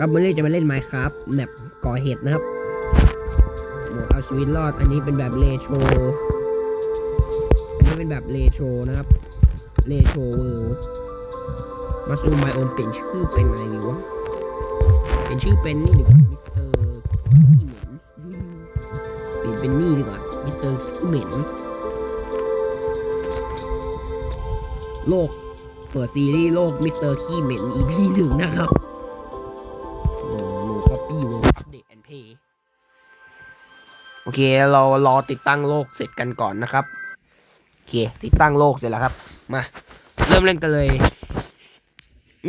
ครับวันนี้จะมาเล่น Minecraft แมปก่อเหตุนะครับโหมดเอาชีวิตรอด อันนี้เป็นแบบเลโทรอันนี้เป็นแบบเลโทรนะครับเลโทรเวิลด์มาซูมไมโอมเปลี่ยนชื่อเป็นอะไรดีวะเป็นชื่อเป็นนี่ดีกว่ามิสเตอร์ขี้เหม็นเปลี่ยนเป็นนี่ดีกว่ามิสเตอร์ขี้เหม็นโลกเปิดซีรีส์โลกมิสเตอร์ขี้เหม็น EP หนึ่งนะครับ โอเค เรารอติดตั้งโลกเสร็จกันก่อนนะครับโอเค ติดตั้งโลกเสร็จแล้วครับ มาเริ่มเล่นกันเลย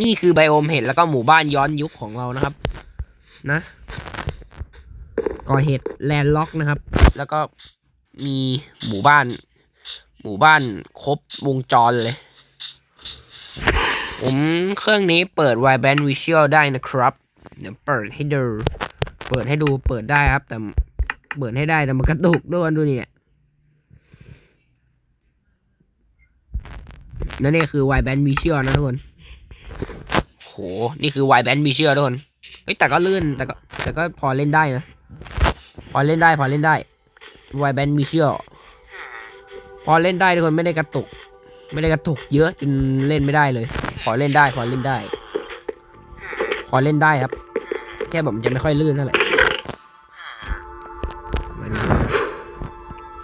นี่คือไบโอมเห็ดแล้วก็หมู่บ้านย้อนยุคของเรานะครับ นะก่อเหตุแลนด์ล็อกนะครับ แล้วก็มีหมู่บ้าน หมู่บ้านครบวงจรเลย ผมเครื่องนี้เปิด Wideband Visual ได้นะครับ เดี๋ยวเปิดให้ดู เปิดให้ดูเปิดได้ครับแต่ เปิดให้ได้แต่มันกระตุกด้วยดูนี่เนี่ยนั่นนี่คือ Wideband Visual นะทุกคน โห นี่คือ Wideband Visual ทุกคน เฮ้ย แต่ก็ลื่น แต่ก็ แต่ก็พอเล่นได้นะ พอเล่นได้ พอเล่นได้ Wideband Visual พอเล่นได้ทุกคนไม่ได้กระตุก ไม่ได้กระตุกเยอะจนเล่นไม่ได้เลย พอเล่นได้ พอเล่นได้ พอเล่นได้ครับ แค่แบบมันจะไม่ค่อยลื่นเท่าไหร่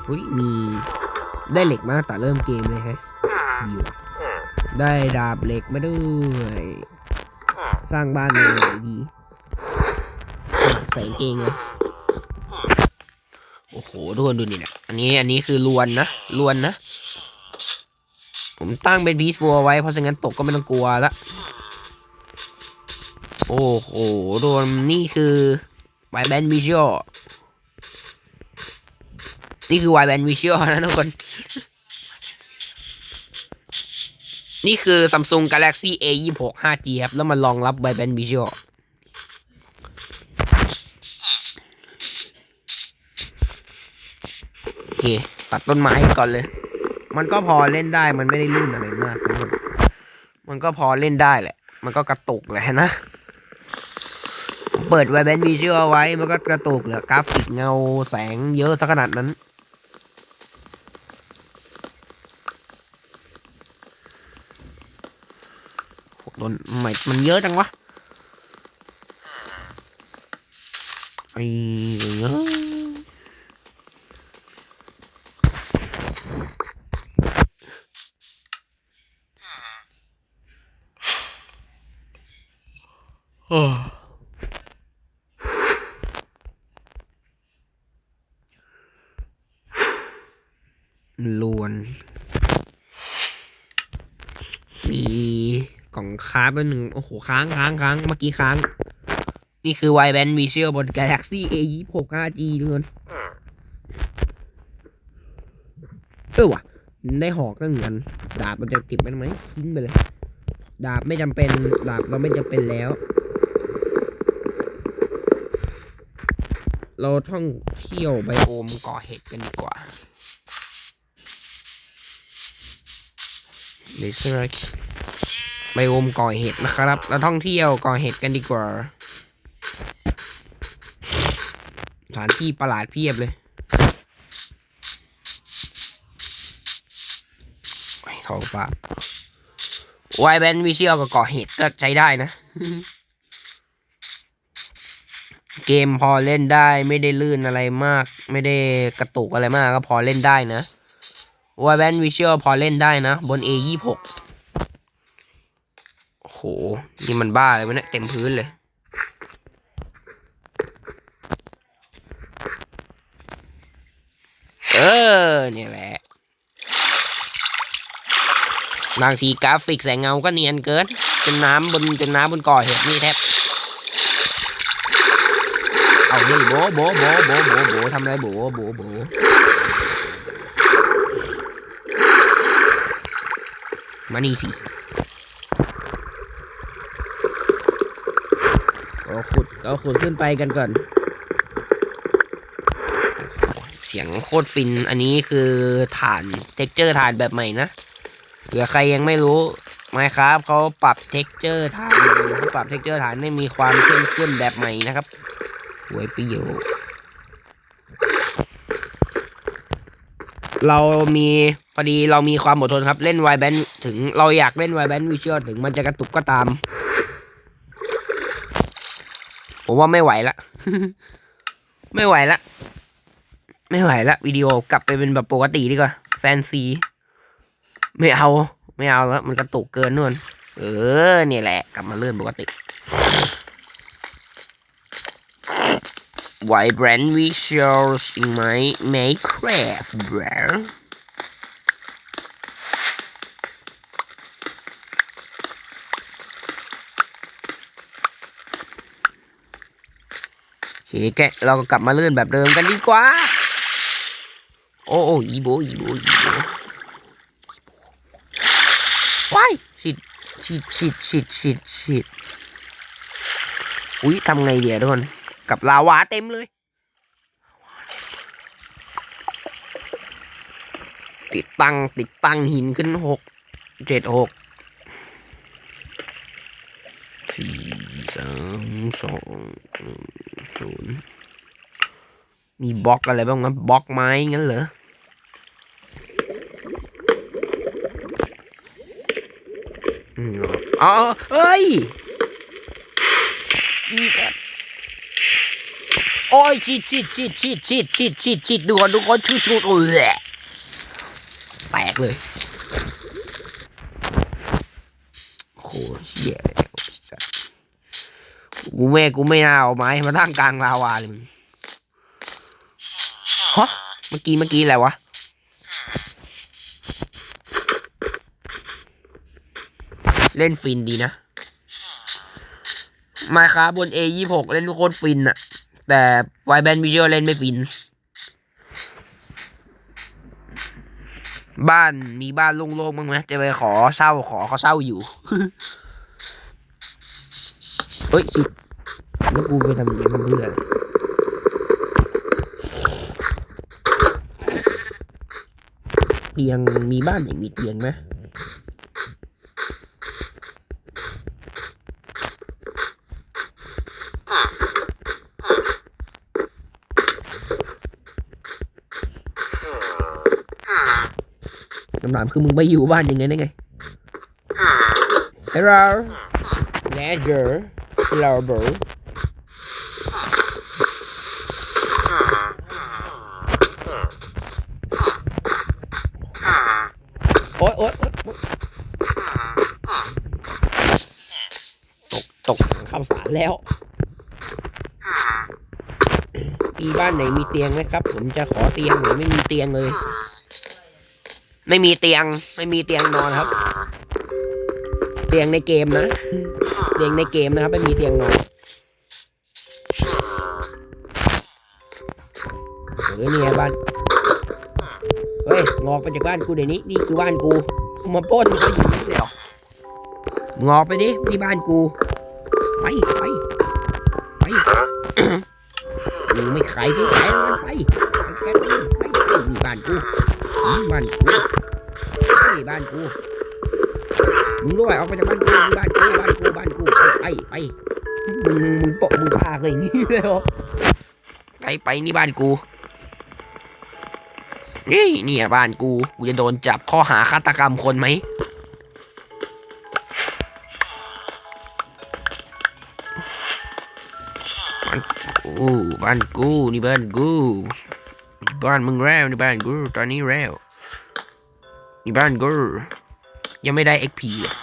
อุ้ยมีได้เหล็กมาตั้งแต่เริ่มเกมเลยฮะดีว่ะได้ดาบเหล็กมาด้วยสร้างบ้านเลยดีใส่กางเกงเลยโอ้โหทุกคนดูนี่นะอันนี้อันนี้คือลวนนะลวนนะ ผมตั้งเป็นพีซบัวไว้เพราะฉะนั้นตกก็ไม่ต้องกลัวละโอ้โหโดนนี่คือวายแบนวิชวล นี่คือวายแบนวิชวลนะทุกคน นี่คือ Samsung Galaxy A 2 6 5G ครับแล้วมันรองรับวายแบนวิชวลโอเค ตัดต้นไม้ก่อนเลย มันก็พอเล่นได้มันไม่ได้ลื่นอะไรมากทุกคนมันก็พอเล่นได้แหละ มันก็กระตุกแหละนะเปิดไวแบนวีเชอร์ไว้ มันก็กระตุกเหลือกราฟิกเงาแสงเยอะสักขนาดนั้น โหโดนไม่มันเยอะจังวะ ไอ้เงี้ย ลวน มี กล่องค้าเป็นหนึ่งโอ้โหค้างค้างค้างเมื่อกี้ค้าง นี่คือ y b a n d Visual บน Galaxy A 2 6 5G ทุกคนเออว่ะ ได้หอกก็เหมือน ดาบมันจะเก็บไว้ทำไมทิ้งไปเลย ดาบไม่จำเป็น ดาบเราไม่จำเป็นแล้ว เราท่องเที่ยวไบโอมก่อเห็ดกันดีกว่าเดี๋ยวเชื่อ ไบโอมก่อเห็ดนะครับ เราท่องเที่ยวก่อเห็ดกันดีกว่าสถานที่ประหลาดเพียบเลยโอ้ท้องฟ้าวายแบนวิเชียลกับก่อเห็ดก็ใช้ได้นะ เกมพอเล่นได้ไม่ได้ลื่นอะไรมาก ไม่ได้กระตุกอะไรมากก็พอเล่นได้นะวายแบนวิเชียลพอเล่นได้นะ บน A ยี่หกโอ้โห นี่มันบ้าเลยวะเนี่ยเต็มพื้นเลยเออเนี่ยแหละ บางทีกราฟิกแสงเงาก็เนียนเกินจนน้ำบนจนน้ำบนก่อเห็ดนี่แทบ เอาเฮ้ยโบโบโบโบโบโบทำอะไรโบโบโบมานี่สิ เอาขุดเอาขุดขึ้นไปกันก่อน เสียงโคตรฟินอันนี้คือฐานเท็กเจอร์ฐานแบบใหม่นะเผื่อใครยังไม่รู้ Minecraft เขาปรับเท็กเจอร์ฐานใหม่ผู้ปรับเท็กเจอร์ฐานให้มีความเข้มข้นแบบใหม่นะครับสวยปรี้ยเรามีพอดีเรามีความอดทนครับเล่นไวแบนถึงเราอยากเล่นไวแบนวิชวลถึงมันจะกระตุกก็ตาม ผมว่าไม่ไหวละ ไม่ไหวละ ไม่ไหวละวิดีโอกลับไปเป็นแบบปกติดีกว่า แฟนซี ไม่เอา ไม่เอาแล้ว มันกระตุกเกินนู่น เออเนี่ยแหละ กลับมาเลื่อนปกติ Vibrant visuals in my Minecraft bro โเคแกเราก็กลับมาเลื่อนแบบเดิมกันดีกว่า โอ้โอ้อีโบอีโบอีโบว้ายชิดชิดชิดชิดชิดชิดอุ้ยทำไงเดี๋ยวทุกคน กับลาวาเต็มเลย ติดตั้งติดตั้งหินขึ้นหกเจ็ดหกสี่สาม สองศูนย์มีบล็อกอะไรบ้างนะบล็อกไม้งั้นเหรออ๋อเอ้ยอีแล้วโอ้ยชิดชิดชิดชิดชิดชิดชิดชิดดูก่อนดูก่อนชุดชุดโอ้ยแตกเลยโคตรเหี้ย กูแม่กูไม่น่าเอาไม้มาตั้งกลางลาวาเลยมึงฮะเมื่อกี้เมื่อกี้อะไรวะเล่นฟินดีนะมาครับบน A ยี่หกเล่นโคตรฟินอะแต่ไวแบนวิจ u เล่นไม่ฟิน บ้านมีบ้านโล่งๆบ้างไหมจะไปขอเช่าขอเขาเช่าอยู่ เฮ้ยชิ แล้วกูไปทำอย่างนี้มันเพื่อเตียงมีบ้านไหนมีเตียงไหมคำถามคือมึงไปอยู่บ้านยังไงได้ไง Hello Ledger Hello bro โอ๊ยโอ๊ยโอ๊ยตกตกข้าวสารแล้วมีบ้านไหนมีเตียงไหมครับ ผมจะขอเตียงหรือไม่มีเตียงเลย ไม่มีเตียง ไม่มีเตียงนอนครับ เตียงในเกมนะ เตียงในเกมนะครับ ไม่มีเตียงนอนเออเนี่ยบ้าน เฮ้ยงอกไปจากบ้านกูเดี๋ยวนี้นี่คือบ้านกูมึงมาป้นเขาอย่างนี้เลยเหรองอกไปดินี่บ้านกูไปไปไปมึงไม่ขายที่ขายมันไปไปแกไปไปไปนี่บ้านกูนี่บ้านกูนี่บ้านกูมึงด้วยออกไปจากบ้านกูนี่บ้านกูบ้านกูบ้านกูไปไปมึงมึงปกมึงฆ่าเคยนี่เลยเหรอไปไปนี่บ้านกู นี่เนี่ยบ้านกู กูจะโดนจับข้อหาฆาตกรรมคนไหม บ้านกูบ้านกู นี่บ้านกู บ้านมึงแล้วนี่บ้านกู ตอนนี้แล้วนี่บ้านกู ยังไม่ได้ XP อะแค่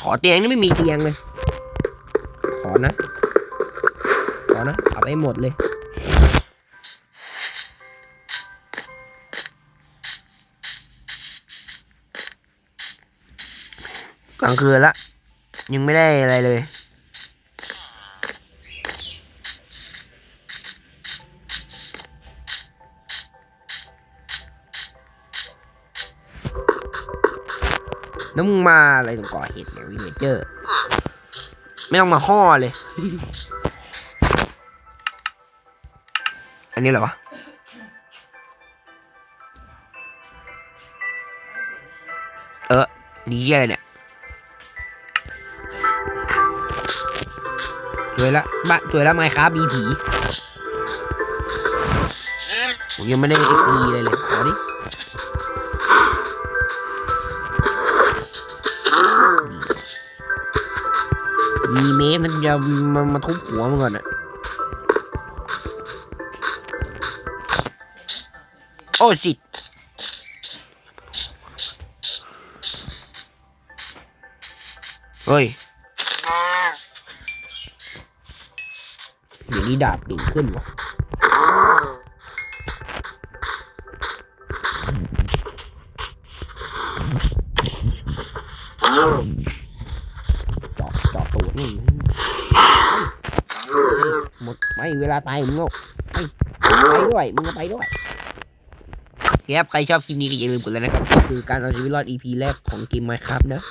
ขอเตียงนี่ไม่มีเตียงเลย ขอนะ ขอนะ เอาไปหมดเลย กลางคืนละ ยังไม่ได้อะไรเลย แล้วมึงมาอะไรตรงก่อเหตุเนี่ยวิเจอร์ ไม่ต้องมาห่อเลย อันนี้เหรอวะเออ นี่เยอะเนี่ยสวยละบ้านสวยละไมครับมีผี ผมยังไม่ได้เอ็กซ์เลยเลยเอาดิ มีเมฟมันจะมามาทุบหัวมันก่อนอะโอ้ชิเฮ้ยเดี๋ยวนี้ดาบเก่งขึ้นวะเจาะเจาะตูดนี่หมดไม่เวลาตายมึงก็ไปไปด้วย มึงก็ไปด้วยครับใครชอบคลิปนี้ก็อย่าลืมกดไลค์นะครับก็คือการเอาชีวิตรอด EP แรกของเกม Minecraft นะ